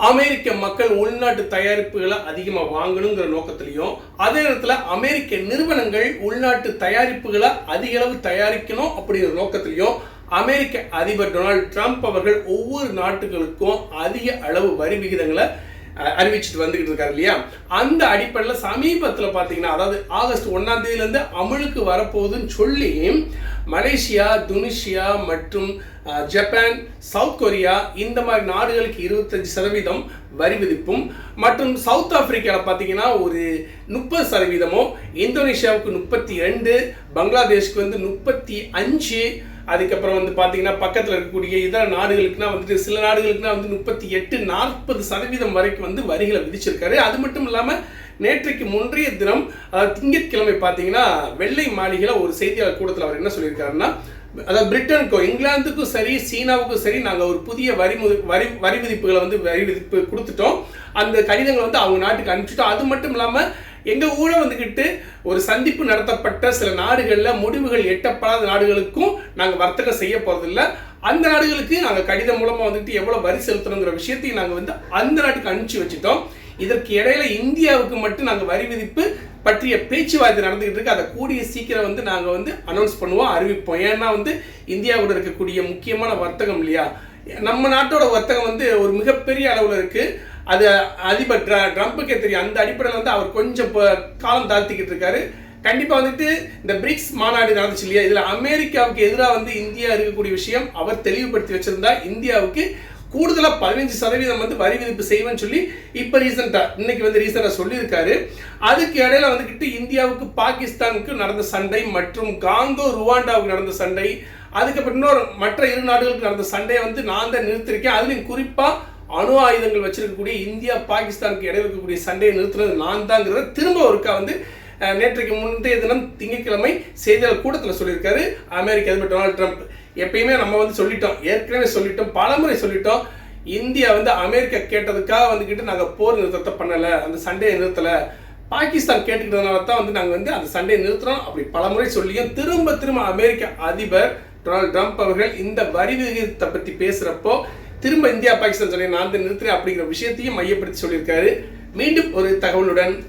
அமெரிக்க மக்கள் உள்நாட்டு தயாரிப்புகளை அதிகமாக வாங்கணுங்கிற நோக்கத்திலையும் அதே நேரத்தில் அமெரிக்க நிறுவனங்கள் உள்நாட்டு தயாரிப்புகளை அதிக அளவு தயாரிக்கணும் அப்படிங்கிற நோக்கத்திலையும் அமெரிக்க அதிபர் டொனால்ட் ட்ரம்ப் அவர்கள் ஒவ்வொரு நாட்டுகளுக்கும் அதிக அளவு வரி விகிதங்களை அறிவிச்சிட்டு வந்துகிட்டு இருக்காரு இல்லையா? அந்த அடிப்படையில் சமீபத்தில் பார்த்தீங்கன்னா அதாவது ஆகஸ்ட் ஒன்றாம் தேதியிலேருந்து அமலுக்கு வரப்போகுதுன்னு சொல்லி மலேசியா துனிஷியா மற்றும் ஜப்பான் சவுத் கொரியா இந்த மாதிரி நாடுகளுக்கு இருபத்தஞ்சு சதவீதம் வரி விதிப்பும் மற்றும் சவுத் ஆப்பிரிக்காவில் பார்த்தீங்கன்னா ஒரு முப்பது சதவீதமும் இந்தோனேஷியாவுக்கு முப்பத்தி ரெண்டு பங்களாதேஷ்க்கு வந்து முப்பத்தி அஞ்சு அதுக்கப்புறம் வந்து பார்த்தீங்கன்னா பக்கத்தில் இருக்கக்கூடிய இதர நாடுகளுக்குனா வந்துட்டு சில நாடுகளுக்குனா வந்து முப்பத்தி எட்டு நாற்பது சதவீதம் வரைக்கும் வந்து வரிகளை விதிச்சிருக்காரு. அது மட்டும் இல்லாமல் நேற்றைக்கு முன்றைய தினம் அதாவது திங்கட்கிழமை பார்த்தீங்கன்னா வெள்ளை மாளிகையில் ஒரு செய்தியாளர் கூட்டத்தில் அவர் என்ன சொல்லியிருக்காருன்னா அதாவது பிரிட்டனுக்கும் இங்கிலாந்துக்கும் சரி சீனாவுக்கும் சரி நாங்கள் ஒரு புதிய வரி வரி வரி விதிப்புகளை வந்து வரி விதிப்பு கொடுத்துட்டோம். அந்த கடிதங்களை வந்து அவங்க நாட்டுக்கு அனுப்பிச்சிட்டோம். அது மட்டும் இல்லாமல் எங்கள் ஊழ வந்துக்கிட்டு ஒரு சந்திப்பு நடத்தப்பட்ட சில நாடுகளில் முடிவுகள் எட்டப்படாத நாடுகளுக்கும் நாங்கள் வர்த்தகம் செய்ய போகிறதில்ல அந்த நாடுகளுக்கு நாங்கள் கடிதம் மூலமாக வந்துட்டு எவ்வளோ வரி செலுத்தணுங்கிற விஷயத்தையும் நாங்கள் வந்து அந்த நாட்டுக்கு அனுப்பிச்சு வச்சுட்டோம். இதற்கு இடையில இந்தியாவுக்கு மட்டும் நாங்கள் வரி விதிப்பு பற்றிய பேச்சுவார்த்தை நடந்துகிட்டு இருக்கு. அதை கூடிய சீக்கிரம் வந்து நாங்கள் வந்து அனௌன்ஸ் பண்ணுவோம் அறிவிப்போம். ஏன்னா வந்து இந்தியாவோட இருக்கக்கூடிய முக்கியமான வர்த்தகம் இல்லையா? நம்ம நாட்டோட வர்த்தகம் வந்து ஒரு மிகப்பெரிய அளவில் இருக்குது அது அதிபர் ட்ரம்ப்புக்கே தெரியும். அந்த அடிப்படையில் வந்து அவர் கொஞ்சம் இப்போ காலம் தாழ்த்திக்கிட்டு இருக்காரு. கண்டிப்பாக வந்துட்டு இந்த பிரிக்ஸ் மாநாடு நடந்துச்சு இல்லையா? இதில் அமெரிக்காவுக்கு எதிராக வந்து இந்தியா இருக்கக்கூடிய விஷயம் அவர் தெளிவுபடுத்தி வச்சிருந்தா இந்தியாவுக்கு கூடுதலாக பதினஞ்சு சதவீதம் வந்து வரி விதிப்பு செய்வேன்னு சொல்லி இப்போ ரீசெண்டாக இன்னைக்கு வந்து ரீசெண்டாக சொல்லியிருக்காரு. அதுக்கு இடையில வந்துக்கிட்டு இந்தியாவுக்கு பாகிஸ்தானுக்கு நடந்த சண்டை மற்றும் காங்கோ ருவாண்டாவுக்கு நடந்த சண்டை அதுக்கப்புறம் இன்னொரு மற்ற இரு நாடுகளுக்கு நடந்த சண்டையை வந்து நான் தான் நிறுத்திருக்கேன் அதுலேயும் குறிப்பாக அணு ஆயுதங்கள் வச்சிருக்கக்கூடிய இந்தியா பாகிஸ்தானுக்கு இடையில இருக்கக்கூடிய சண்டையை நிறுத்துறது நான் தாங்கிறத திரும்ப ஒருக்கா வந்து நேற்றைக்கு முந்தைய தினம் திங்கட்கிழமை செய்தியாளர் கூட்டத்தில் சொல்லியிருக்காரு அமெரிக்க அதிபர் டொனால்டு ட்ரம்ப். எப்பயுமே நம்ம வந்து சொல்லிட்டோம் ஏற்கனவே சொல்லிட்டோம் பலமுறை சொல்லிட்டோம். இந்தியா வந்து அமெரிக்கா கேட்டதுக்காக வந்துக்கிட்டு நாங்கள் போர் நிறுத்தத்தை பண்ணலை அந்த சண்டையை நிறுத்தலை. பாகிஸ்தான் கேட்டுக்கிட்டதுனால தான் வந்து நாங்கள் வந்து அந்த சண்டையை நிறுத்துகிறோம் அப்படி பலமுறை சொல்லியும் திரும்ப திரும்ப அமெரிக்க அதிபர் டொனால்டு ட்ரம்ப் அவர்கள் இந்த வரி விகிதத்தை பற்றி பேசுகிறப்போ திரும்ப இந்தியா பாகிஸ்தான் சொல்லி நான் நிறுத்துறேன் அப்படிங்கிற விஷயத்தையும் மையப்படுத்தி சொல்லியிருக்காரு. மீண்டும் ஒரு தகவலுடன்